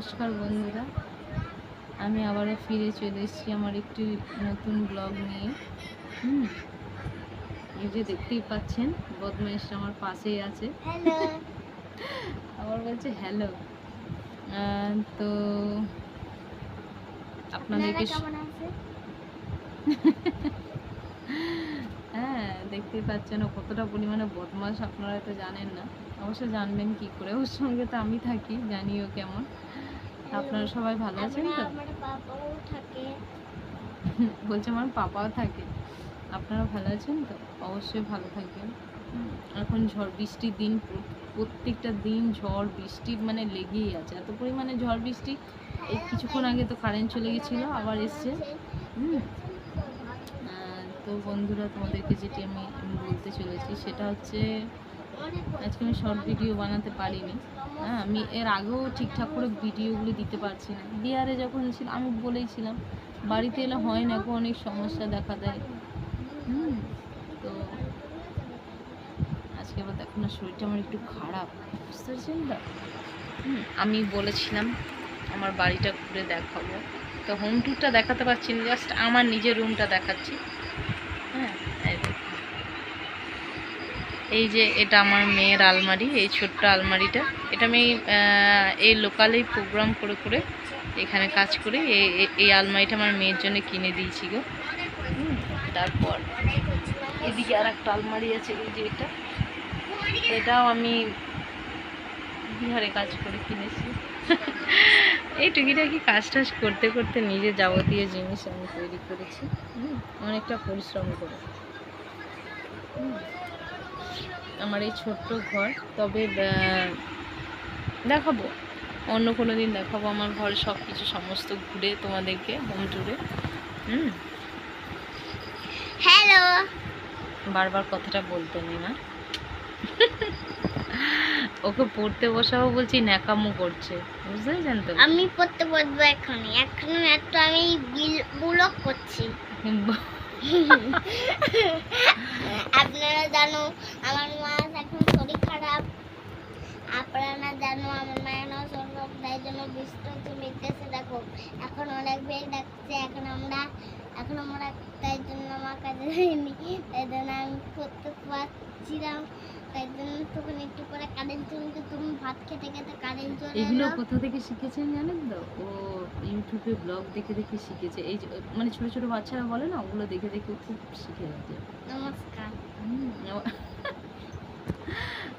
নমস্কার বন্ধুরা। আমি আবারও ফিরে চলে এসেছি আমার একটি নতুন ব্লগ নিয়ে। হুম এই যে দেখতেই পাচ্ছেন বদমাইশ আমার পাশেই আছে। আবার বলছে হ্যালো তো আপনাদেরকে হ্যাঁ দেখতেই পাচ্ছেন ও কতটা পরিমাণে বদমাস আপনারা তো জানেন না। অবশ্য জানবেন কি করে ওর সঙ্গে তো আমি থাকি জানিও কেমন। আপনারা সবাই ভালো আছেন তো? আমার বাবাও থাকে। বলছে আমার পাপাও থাকে। আপনারা ভালো আছেন তো? অবশ্যই ভালো থাকবেন। এখন ঝড় বৃষ্টির দিন প্রত্যেকটা দিন ঝড় বৃষ্টি মানে লেগেই আছে। এত পরিমাণে ঝড় বৃষ্টি এই কিছুক্ষণ আগে তো কারেন্ট চলে গেছিল আবার এসছে। হুম। তো বন্ধুরা তোমাদেরকে যেটি আমি বলতে চলেছি সেটা হচ্ছে আজকে আমি শর্ট ভিডিও বানাতে পারিনি। হ্যাঁ আমি এর আগেও ঠিকঠাক করে ভিডিওগুলো দিতে পারছি না। বিহারে যখন ছিল আমি বলেইছিলাম বাড়িতে এলে হয় না গো, অনেক সমস্যা দেখা দেয়। হুম তো আজকে আবার দেখো না শরীরটা আমার একটু খারাপ। বুঝতে পারছেন হুম, আমি বলেছিলাম আমার বাড়িটা ঘুরে দেখাবো। তো হোম ট্যুরটা দেখাতে পারছি না জাস্ট আমার নিজের রুমটা দেখাচ্ছি হ্যাঁ এই দেখুন। এই যে এটা আমার মেয়ের আলমারি, এই ছোট্ট আলমারিটা। এটা আমি এই লোকালেই প্রোগ্রাম করে করে এখানে কাজ করে। এই- আলমারিটা আমার মেয়ের জন্য কিনে দিয়েছি গো। তারপর এদিকে আর একটা আলমারি আছে, এই যে এটা। এটাও আমি বিহারে কাজ করে কিনেছি। এই টুকিটাকি কাজ টাজ করতে করতে নিজে যাবতীয় জিনিস আমি তৈরি করেছি। অনেকটা পরিশ্রম করে। হুম। আমার এই ছোট্ট ঘর। তবে দেখাবো। অন্য কোনো দিন দেখাবো। আমার ঘর সব কিছু সমস্ত ঘুরে তোমাদেরকে হোম ট্যুরে হুম? হ্যালো বারবার কথাটা বলতে নেই না। ওকে পড়তে বসাবো বলছি ন্যাকামো করছে। বুঝতে পেরেছেন তো? আমি পড়তে বসবো এখনই। এখন একটু আমি ব্লক করছি। আপনারা জানো আমার মা এখন শরীর খারাপ আপনারা জানো আমার মায়ের নাও শরীর খারাপ তাই জন্য বৃষ্টি মিটতেছে দেখো। এখন অনেক বেগ ডাকছে এখন আমরা এখন আমরা তাই জন্য আমার কাছে যাইনি। তাই জন্য আমি করতে পারছিলাম তাই জন্য তখন একটু পরে কারেন্ট চলে তুমি ভাত খেতে খেতে কারেন্ট চলে এগুলো কোথা থেকে শিখেছেন জানেন তো? ও ইউটিউবে ব্লগ দেখে দেখে শিখেছে। এই মানে ছোট ছোট বাচ্চারা বলে না ওগুলো দেখে দেখে খুব শিখে গেছে নমস্কার।